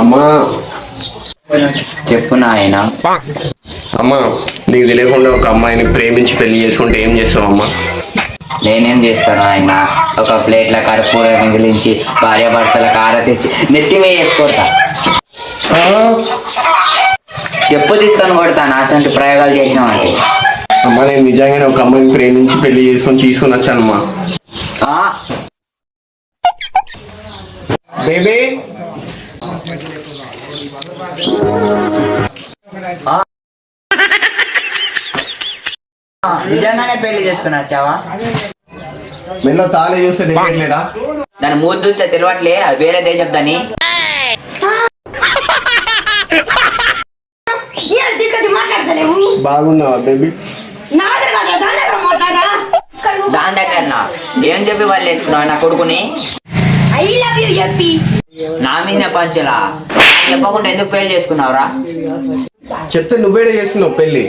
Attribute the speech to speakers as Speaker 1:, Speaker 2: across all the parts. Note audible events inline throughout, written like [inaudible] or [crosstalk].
Speaker 1: అమ్మా.
Speaker 2: చెప్పు నాయన.
Speaker 1: అమ్మా నీకు తెలియకుండా ఒక అమ్మాయిని ప్రేమించి పెళ్ళి చేసుకుంటే ఏం చేస్తావమ్మా
Speaker 2: నేనేం చేస్తాను ఆయన ఒక ప్లేట్ల కర్పూరం మిగిలించి భార్యాభర్తల కార తెచ్చి నెత్తి మీద వేసుకొడతా. చెప్పు తీసుకొని కొడతాను అసంటి ప్రయోగాలు చేసినామంటే
Speaker 1: అమ్మా నేను నిజంగానే ఒక అమ్మాయిని ప్రేమించి పెళ్ళి చేసుకొని తీసుకొని వచ్చానమ్మా. బేబీ?
Speaker 2: నిజంగానే పెళ్ళి చేసుకుని వచ్చావా?
Speaker 1: మెల్ల తాళి చూస్తే తెలియట్లేదా?
Speaker 2: దాని మూడు చూస్తే తెలియట్లే అది వేరే దేశం దాన్ని
Speaker 1: బాగున్నావా బేబీ?
Speaker 3: నా దగ్గర కాదురా, దాని దగ్గర
Speaker 2: ఏం చెప్పి వాళ్ళు వేసుకున్నావు నా కొడుకుని?
Speaker 3: ఐ లవ్ యూ చెప్పి.
Speaker 2: నా మీద పంచులా? చెప్పకుండా ఎందుకు పెళ్ళి చేసుకున్నావురా?
Speaker 1: చెప్తే నువ్వేడే చేస్తున్నావు పెళ్ళి.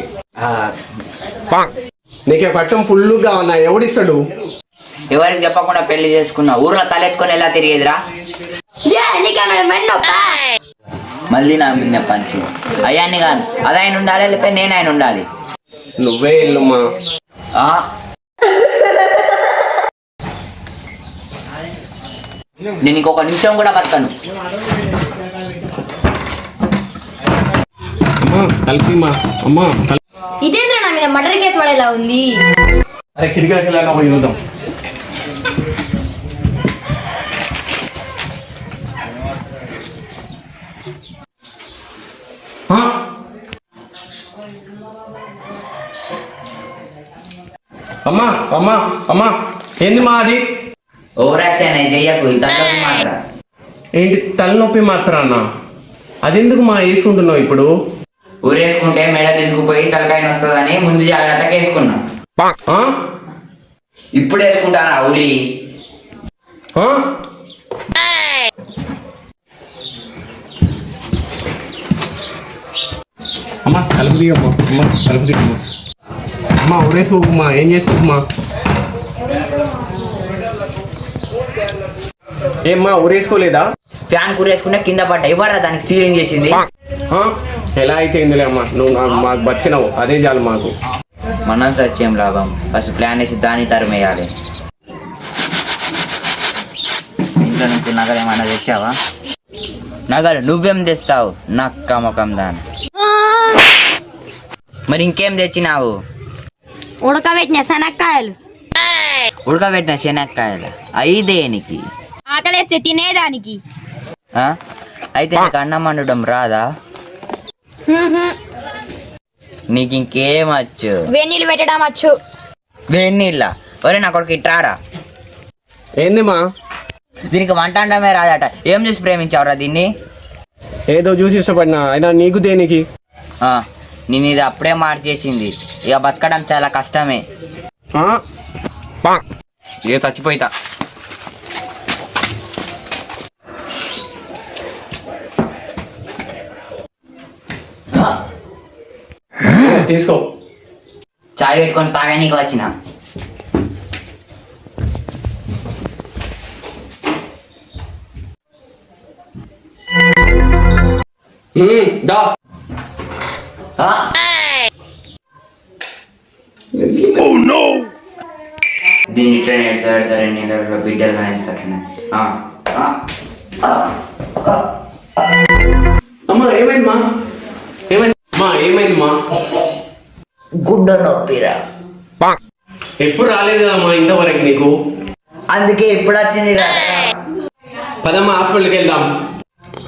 Speaker 1: నీకే పట్టం ఫుల్గా ఉన్నా ఎవడిస్తాడు?
Speaker 2: ఎవరికి చెప్పకుండా పెళ్ళి చేసుకున్నావు ఊర్లో తలెత్తుకొని ఎలా తిరిగేదిరా? మళ్ళీ నా మీద పంచు అయ్యాన్ని కాదు అది ఆయన ఉండాలి లేకపోతే నేను ఆయన ఉండాలి.
Speaker 1: నువ్వే ఇల్లుమ్మా.
Speaker 2: ఆ? నేను ఇంకొక నిమిషం కూడా బతకను.
Speaker 1: అమ్మా కలిపిమా అమ్మా
Speaker 3: పడేలా ఉంది?
Speaker 1: అరే కిటికీలకి వెళ్ళాను పోయి చూద్దాం? అమ్మా అమ్మా అమ్మా ఏంది మా అది?
Speaker 2: ఓవర్ యాక్షన్ అయి చెయ్యకు మాత్రం.
Speaker 1: ఏంటి తలనొప్పి మాత్రాన్న అదెందుకు మా వేసుకుంటున్నావు ఇప్పుడు?
Speaker 2: ఊరేసుకుంటే మెడ తీసుకుపోయి తలకాయ వస్తుందని ముందు జాగ్రత్తగా వేసుకున్నాం
Speaker 1: ఆ?
Speaker 2: ఇప్పుడు వేసుకుంటారా ఊరి?
Speaker 1: అమ్మా అమ్మా అమ్మా ఏం చేసుకోకమ్మా ఏమ్మా ఉరేసుకోలేదా
Speaker 2: ఫ్యాన్ కూరేసుకుంటే కింద పడ్డా. ఇవ్వరా దానికి సీలింగ్ చేసింది?
Speaker 1: ఎలా అయితే ఇందులే అమ్మా నువ్వు నా- మాకు బతికినావు అదే చాలు మాకు.
Speaker 2: మనం సత్యం లాభం. ఫస్ట్ ప్లాన్ వేసి దాన్ని తరిమేయాలి ఇంట్లో నుంచి నగలు ఏమన్నా తెచ్చావా? నగలు నువ్వేం తెస్తావు? నక్క ముఖం దాని. మరి ఇంకేం తెచ్చినావు?
Speaker 3: ఉడకబెట్టిన శనక్కాయలు.
Speaker 2: ఉడకబెట్టిన శనక్కాయలు. అయి దేనికి?
Speaker 3: ఆకలేస్తే తినేదానికి.
Speaker 2: ఆ? అయితే నీకు అన్నం వండడం రాదా? [laughs] నీకు ఇంకేం వచ్చు
Speaker 3: వెన్నీళ్ళు పెట్టడం వచ్చు
Speaker 2: వేణీళ్ళ ఒరే నా కొడుకు ఇట్రారా
Speaker 1: ఏంది మా?
Speaker 2: దీనికి వంట అండమే రాదట. ఏం చూసి ప్రేమించావురా దీన్ని?
Speaker 1: ఏదో చూసి ఇష్టపడినా. అయినా నీకు దేనికి?
Speaker 2: ఆ, నేను ఇది అప్పుడే మార్చేసింది. ఇక బతకడం చాలా కష్టమే.
Speaker 1: ఆ?
Speaker 2: ఇక చచ్చిపోయితా?
Speaker 1: తీసుకో.
Speaker 2: చాయ్ పెట్టుకొని తాగనీకి వచ్చిన.
Speaker 1: ఉమ్, దా.
Speaker 2: ఆ, దీన్ని ట్రైన్ ఎటు సైడ్ రెండు నీళ్ళలో బిడ్డలు కనేస్తట్లున్నాయి ఆ, ఆ,
Speaker 1: అమ్మా ఏమైందమ్మా ఏమైంది? అమ్మా ఏమైందమ్మా
Speaker 2: గుండె నొప్పిరా.
Speaker 1: ఎప్పుడు రాలేదు కదమ్మా ఇంతవరకు నీకు?
Speaker 2: అందుకే ఇప్పుడు వచ్చింది
Speaker 1: పదమ్మా హాస్పిటల్కి వెళ్దాం.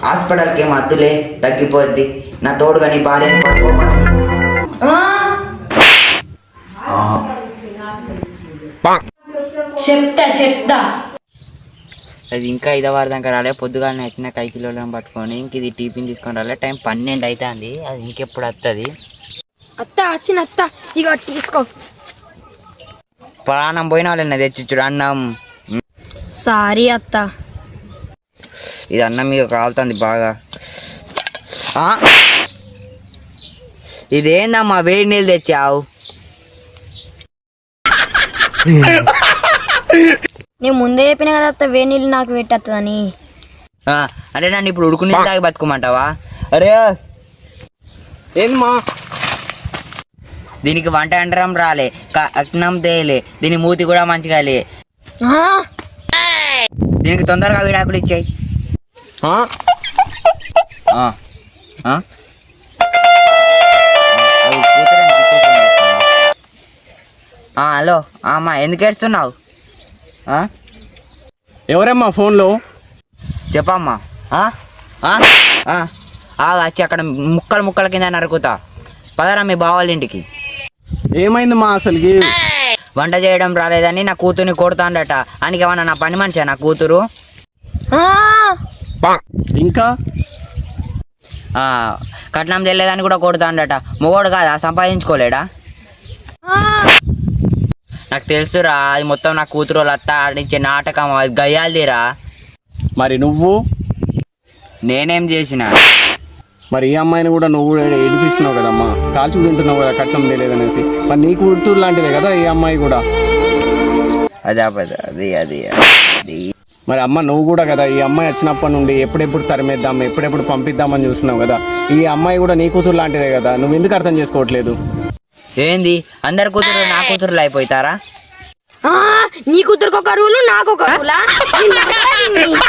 Speaker 2: హాస్పిటల్కి ఏం అద్దులే తగ్గిపోద్ది. నా తోడుగా నీ పడుకోమని
Speaker 3: చెప్తా చెప్తా.
Speaker 2: అది ఇంకా ఐదో వారం దాకా రాలే పొద్దుగానే వచ్చిన కై కిలోలను పట్టుకొని ఇంక ఇది టీఫిన్ తీసుకొని రాలే టైం పన్నెండు అవుతుంది అది ఇంకెప్పుడు వస్తుంది
Speaker 3: అత్త వచ్చిన అత్త ఇగో తీసుకో.
Speaker 2: ప్రాణం పోయిన వాళ్ళని తెచ్చిచ్చుడు అన్నం.
Speaker 3: సారీ అత్త.
Speaker 2: ఇది అన్నం మీద కాలుతుంది బాగా. ఆ? ఇదేందమ్మా వేడి నీళ్ళు తెచ్చావు?
Speaker 3: నేను ముందే చెప్పిన కదా అత్త వేడి నీళ్ళు నాకు పెట్టద్దని
Speaker 2: ఆ, అంటే నన్ను ఇప్పుడు ఉడుకు నీళ్ళు తాగి బతుకోమంటావా? అరే
Speaker 1: ఏంది మా?
Speaker 2: దీనికి వంట అంటరం రాలే కట్నం తేలే దీని మూతి కూడా మంచిగా లే దీనికి తొందరగా విడాకులు ఇచ్చాయి
Speaker 1: ఆ?
Speaker 2: హలో అమ్మా ఎందుకు ఏడుస్తున్నావు ఆ?
Speaker 1: ఎవరమ్మా ఫోన్లో
Speaker 2: చెప్పమ్మా ఆ? ఆ? ఆ. ఆగు, వచ్చి అక్కడ ముక్కలు ముక్కల కింద నరుకుతా పదరా మీ బావాళ్ళ ఇంటికి
Speaker 1: ఏమైంది మా అసలుకి?
Speaker 2: వంట చేయడం రాలేదని నా కూతుర్ని కొడతాండట. ఆయనకి ఏమన్నా నా పని మనిషా నా కూతురు?
Speaker 3: ఆ,
Speaker 1: ఇంకా?
Speaker 2: ఆ, కట్నం తెలియదని కూడా కొడతాండట. మొగోడు కాదా? సంపాదించుకోలేడా?
Speaker 3: ఆ.
Speaker 2: నాకు తెలుసురా అది మొత్తం నా కూతురు వాళ్ళ అత్త ఆడించే నాటకం అది గయ్యాలదిరా.
Speaker 1: మరి నువ్వు?
Speaker 2: నేనేం చేసిన?
Speaker 1: మరి ఈ అమ్మాయిని కూడా నువ్వు కూడా ఏడిపిస్తున్నావు కదమ్మా? కాల్చి తింటున్నావు కదా కట్నం తెలియదనేసి. మరి నీ కూతురు లాంటిదే కదా ఈ అమ్మాయి కూడా?
Speaker 2: అది. అది అది అది.
Speaker 1: మరి అమ్మ నువ్వు కూడా కదా ఈ అమ్మాయి వచ్చినప్పటి నుండి ఎప్పుడెప్పుడు తరిమేద్దాం ఎప్పుడెప్పుడు పంపిద్దామని చూస్తున్నావు కదా? ఈ అమ్మాయి కూడా నీ కూతురు లాంటిదే కదా నువ్వు ఎందుకు అర్థం చేసుకోవట్లేదు?
Speaker 2: ఏంది? అందరి కూతురు నా కూతురులు అయిపోతారా?
Speaker 3: ఆ, నీ కూతురుకు ఒక రూలు? నాకు ఒక రూలా [laughs]